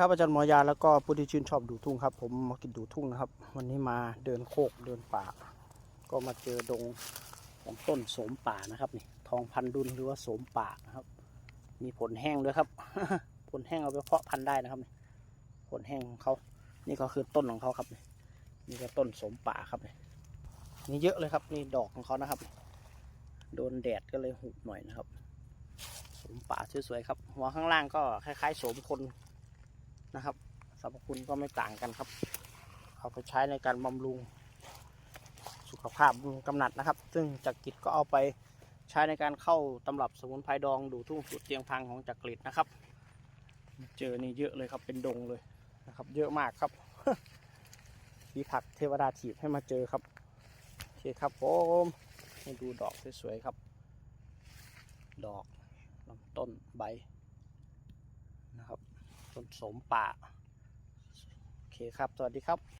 ครับอาจารย์หมอยาแล้วก็ผู้ที่ชื่นชอบดูทุ่งครับ ผมมากินดูทุ่งนะครับ วันนี้มาเดินโคกเดินป่า ก็มาเจอดงของต้นโสมป่านะครับนี่ทองพันดุลหรือว่าโสมป่านะครับ มีผลแห้งด้วยครับ ผลแห้งเอาไปเพาะพันธุ์ได้นะครับนี่ผลแห้งของเขา นี่ก็คือต้นของเขาครับนี่นี่ก็ต้นโสมป่าครับนี่นี่เยอะเลยครับนี่ดอกของเขานะครับ โดนแดดก็เลยหุบหน่อยนะครับโสมป่าสวยๆครับหัวข้างล่างก็คล้ายๆโสมคน นะครับสรรพคุณก็ไม่ต่างกันครับ เอาไปใช้ในการบำรุงสุขภาพบำรุงกำนัดนะครับ ซึ่งจักริดก็เอาไปใช้ในการเข้าตำรับสมุนไพรดองดูทุ่งสุดเตียงพังของจักริดนะครับ เจอนี่เยอะเลยครับเป็นดงเลยนะครับ เยอะมากครับพี่ผักเทวดาถีบให้มาเจอครับโอเคครับผมให้ดูดอกสวยๆครับ ดอกลำต้นใบ คนสมป่า โอเคครับ สวัสดีครับ